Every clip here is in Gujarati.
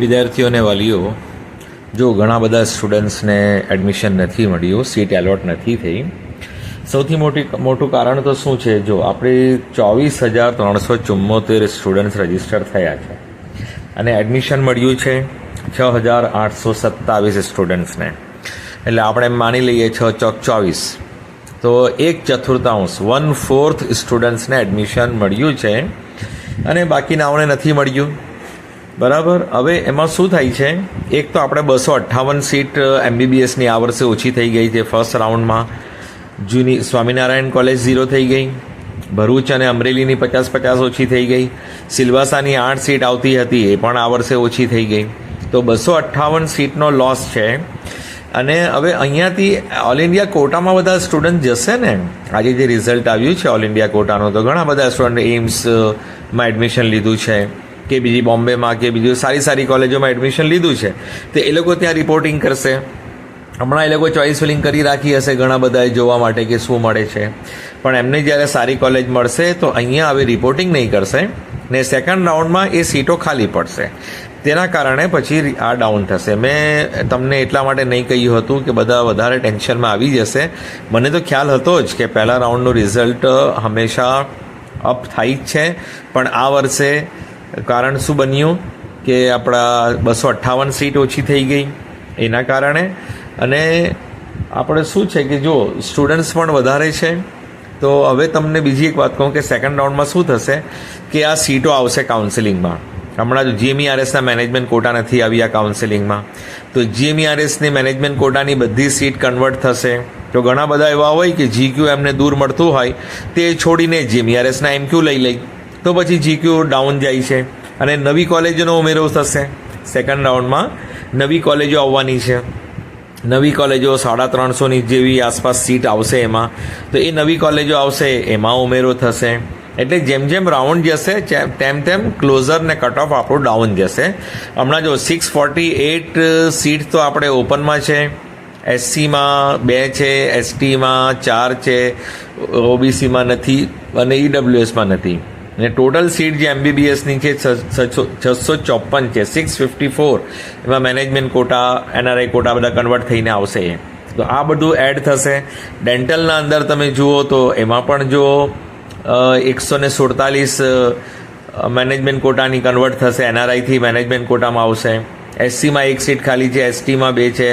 વિદ્યાર્થીઓને વાલીઓ, જો ઘણા બધા સ્ટુડન્ટ્સને એડમિશન નથી મળ્યું સીટ એલોટ નથી થઈ, સૌથી મોટી, મોટું કારણ તો શું છે? જો આપણે ચોવીસ હજાર ત્રણસો ચુમ્મોતેર સ્ટુડન્ટ્સ રજિસ્ટર થયા છે, અને એડમિશન મળ્યું છે છ હજાર આઠસો સત્તાવીસ સ્ટુડન્ટ્સને. એટલે આપણે માની લઈએ છ ચોક ચોવીસ. તો એક ચતુર્થાંશ વન ફોર્થ સ્ટુડન્ટ્સને એડમિશન મળ્યું છે, અને બાકીનાઓને નથી મળ્યું. બરાબર? હવે એમાં શું થાય છે? એક તો આપણે બસો અઠ્ઠાવન સીટ એમબીબીએસની આ વર્ષે ઓછી થઈ ગઈ છે, ફર્સ્ટ રાઉન્ડમાં. જૂની સ્વામિનારાયણ કોલેજ ઝીરો થઈ ગઈ. ભરૂચ અને અમરેલીની પચાસ પચાસ ઓછી થઈ ગઈ. સિલવાસાની આઠ સીટ આવતી હતી, એ પણ આ વર્ષે ઓછી થઈ ગઈ. તો બસો અઠ્ઠાવન સીટનો લોસ છે. અને હવે અહીંયાથી ઓલ ઇન્ડિયા કોટામાં બધા સ્ટુડન્ટ જશે ને? આજે જે રિઝલ્ટ આવ્યું છે ઓલ ઇન્ડિયા કોટાનું, તો ઘણા બધા સ્ટુડન્ટ એમ્સમાં એડમિશન લીધું છે. કે બીજી બોમ્બેમાં કે બીજું સારી સારી કોલેજોમાં એડમિશન લીધું છે. તો એ લોકો ત્યાં રિપોર્ટિંગ કરશે. હમણાં એ લોકો ચોઇસ ફિલિંગ કરી રાખી હશે ઘણા બધાએ જોવા માટે કે શું મળે છે. પણ એમને જ્યારે સારી કોલેજ મળશે તો અહીંયા હવે રિપોર્ટિંગ નહીં કરશે ને સેકન્ડ રાઉન્ડમાં એ સીટો ખાલી પડશે. તેના કારણે પછી આ ડાઉન થશે. મેં તમને એટલા માટે નહીં કહ્યું હતું કે બધા વધારે ટેન્શનમાં આવી જશે. મને તો ખ્યાલ હતો જ કે પહેલા રાઉન્ડનું રિઝલ્ટ હંમેશા અપ થાય જ છે. પણ આ વર્ષે કારણ શું બન્યું કે આપણા બસો અઠ્ઠાવન સીટ ઓછી થઈ ગઈ એના કારણે. અને આપણે શું છે કે જો સ્ટુડન્ટ્સ પણ વધારે છે, તો હવે તમને બીજી એક વાત કહું કે સેકન્ડ રાઉન્ડમાં શું થશે કે આ સીટો આવશે કાઉન્સિલિંગમાં હમણાં જો જીએમઈઆરએસના મેનેજમેન્ટ કોટા નથી આવ્યા કાઉન્સિલિંગમાં તો જીએમઈઆરએસની મેનેજમેન્ટ કોટાની બધી સીટ કન્વર્ટ થશે. તો ઘણા બધા એવા હોય કે જીક્યુ એમને દૂર મળતું હોય, તે છોડીને જીએમઈઆરએસના એમક્યુ લઈ લઈ તો પછી જીક્યુ ડાઉન જાય છે. અને નવી કોલેજોનો ઉમેરો થશે. સેકન્ડ રાઉન્ડમાં નવી કોલેજો આવવાની છે. નવી કોલેજો સાડા ત્રણસોની જેવી આસપાસ સીટ આવશે એમાં. તો એ નવી કોલેજો આવશે, એમાં ઉમેરો થશે. એટલે જેમ જેમ રાઉન્ડ જશે તેમ તેમ ક્લોઝર ને કટ ઓફ આપણું ડાઉન જશે. હમણાં જો સિક્સ ફોર્ટી એટ સીટ તો આપણે ઓપનમાં છે. એસસીમાં બે છે એસટીમાં ચાર છે ઓબીસીમાં નથી, અને ઈડબ્લ્યુએસમાં નથી. અને ટોટલ સીટ જે એમબીબીએસની છે છસો ચોપન છે સિક્સ ફિફ્ટી ફોર એમાં મેનેજમેન્ટ કોટા એનઆરઆઈ કોટા બધા કન્વર્ટ થઈને આવશે. તો આ બધું એડ થશે. ડેન્ટલના અંદર તમે જુઓ તો એમાં પણ જો એકસો ને સુડતાલીસ મેનેજમેન્ટ કોટાની કન્વર્ટ થશે. એનઆરઆઈથી મેનેજમેન્ટ કોટામાં આવશે. એસસીમાં એક સીટ ખાલી છે એસટીમાં બે છે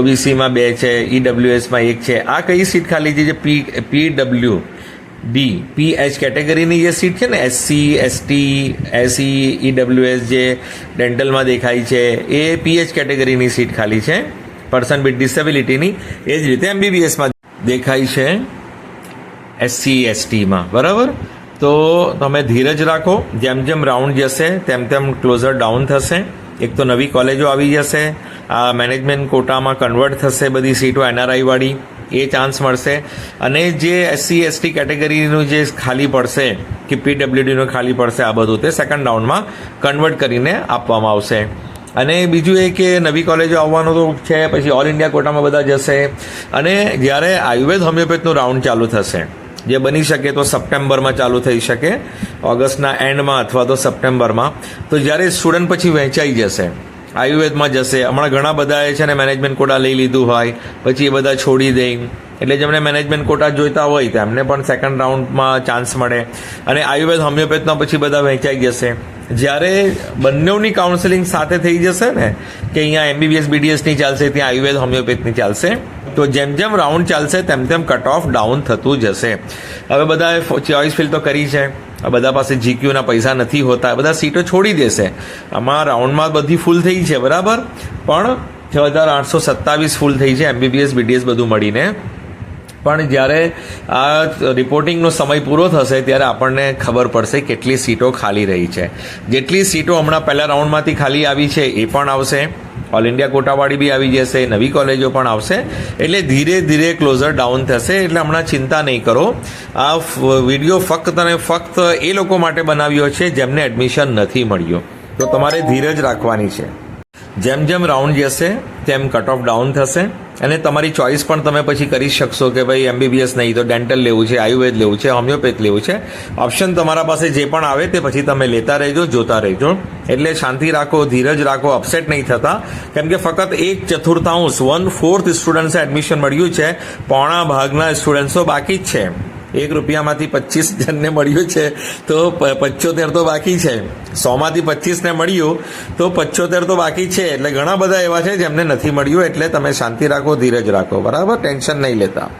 ઓબીસીમાં બે છે ઈડબ્લ્યુએસમાં એક છે. આ કઈ સીટ ખાલી છે? જે P PW D P, H કેટેગરીની જે સીટ છે ને એસસી એસટી એસઈ ઈડબ્લ્યુએસ જે ડેન્ટલમાં દેખાય છે, એ પીએચ કેટેગરીની સીટ ખાલી છે. પર્સન વિથ ડિસેબિલિટીની એ જ રીતે એમબીબીએસમાં દેખાય છે. એસસી એસટીમાં બરાબર? તો તમે ધીરજ રાખો, જેમ જેમ રાઉન્ડ જશે, તેમ તેમ ક્લોઝર ડાઉન થશે. એક તો નવી કોલેજો આવી જશે, આ મેનેજમેન્ટ કોટામાં કન્વર્ટ થશે બધી સીટો એનઆરઆઈ વાળી. એ ચાન્સ મળશે. અને જે એસસી એસટી કેટેગરીનું જે ખાલી પડશે, કે પીડબ્લ્યુડીનું ખાલી પડશે, આ બધું તે સેકન્ડ રાઉન્ડમાં કન્વર્ટ કરીને આપવામાં આવશે. અને બીજું એ કે નવી કોલેજો આવવાનું તો છે, પછી ઓલ ઇન્ડિયા કોટામાં બધા જશે. અને જ્યારે આયુર્વેદ હોમિયોપેથનું રાઉન્ડ ચાલુ થશે, જે બની શકે તો સપ્ટેમ્બરમાં ચાલુ થઈ શકે, ઓગસ્ટના એન્ડમાં અથવા તો સપ્ટેમ્બરમાં. તો જ્યારે સ્ટુડન્ટ પછી વહેંચાઈ જશે આયુર્વેદમાં જશે. હમણાં ઘણા બધાએ છે ને મેનેજમેન્ટ કોટા લઈ લીધું હોય, પછી એ બધા છોડી દે એટલે જેમને મેનેજમેન્ટ કોટા જોઈતા હોય, તેમને પણ સેકન્ડ રાઉન્ડમાં ચાન્સ મળે. અને આયુર્વેદ હોમિયોપેથમાં પછી બધા વહેંચાઈ જશે. જ્યારે બંનેની કાઉન્સેલિંગ સાથે થઈ જશે ને, કે અહીંયા એમબીબીએસ બીડીએસની ચાલશે, ત્યાં આયુર્વેદ હોમિયોપેથની ચાલશે, તો જેમ જેમ રાઉન્ડ ચાલશે, તેમ તેમ કટ ઓફ ડાઉન થતું જશે. હવે બધાએ ચોઇસ ફિલ તો કરી છે. બધા પાસે જીક્યુના પૈસા નથી હોતા. બધા સીટો છોડી દેશે. આમાં રાઉન્ડમાં બધી ફૂલ થઈ છે, બરાબર? પણ છ હજાર આઠસો સત્તાવીસ ફૂલ થઈ છે, એમબીબીએસ બીડીએસ બધું મળીને. પણ જ્યારે આ રિપોર્ટિંગનો સમય પૂરો થશે, ત્યારે આપણને ખબર પડશે કેટલી સીટો ખાલી રહી છે. જેટલી સીટો હમણાં પહેલા રાઉન્ડમાંથી ખાલી આવી છે, એ પણ આવશે. ઓલ ઇન્ડિયા કોટાવાળી બી આવી જશે, નવી કોલેજો પણ આવશે. એટલે ધીરે ધીરે ક્લોઝર ડાઉન થશે, એટલે હમણાં ચિંતા નહીં કરો. આ વીડિયો ફક્ત અને ફક્ત એ લોકો માટે બનાવ્યો છે જેમને એડમિશન નથી મળ્યું. તો તમારે ધીરજ રાખવાની છે. જેમ જેમ રાઉન્ડ જશે, તેમ કટ ઓફ ડાઉન થશે. અને તમારી ચોઇસ પણ તમે પછી કરી શકશો કે ભાઈ એમબીબીએસ નહીં, તો ડેન્ટલ લેવું છે, આયુર્વેદ લેવું છે હોમિયોપેથ લેવું છે. ઓપ્શન તમારા પાસે જે પણ આવે તે પછી તમે લેતા રહેજો, જોતા રહેજો. એટલે શાંતિ રાખો, ધીરજ રાખો અપસેટ નહીં થતા. કેમ કે ફક્ત એક ચતુર્થાંશ વન ફોર્થ સ્ટુડન્ટ્સે એડમિશન મળ્યું છે, પોણા ભાગના સ્ટુડન્ટ્સો બાકી જ છે. એક રૂપિયામાંથી પચીસ જણને મળ્યું છે, તો પંચોતેર તો બાકી છે. સોમાંથી પચીસને મળ્યું, તો પંચોતેર તો બાકી છે. એટલે ઘણા બધા એવા છે જેમને નથી મળ્યું, એટલે તમે શાંતિ રાખો, ધીરજ રાખો. બરાબર? ટેન્શન નહીં લેતા.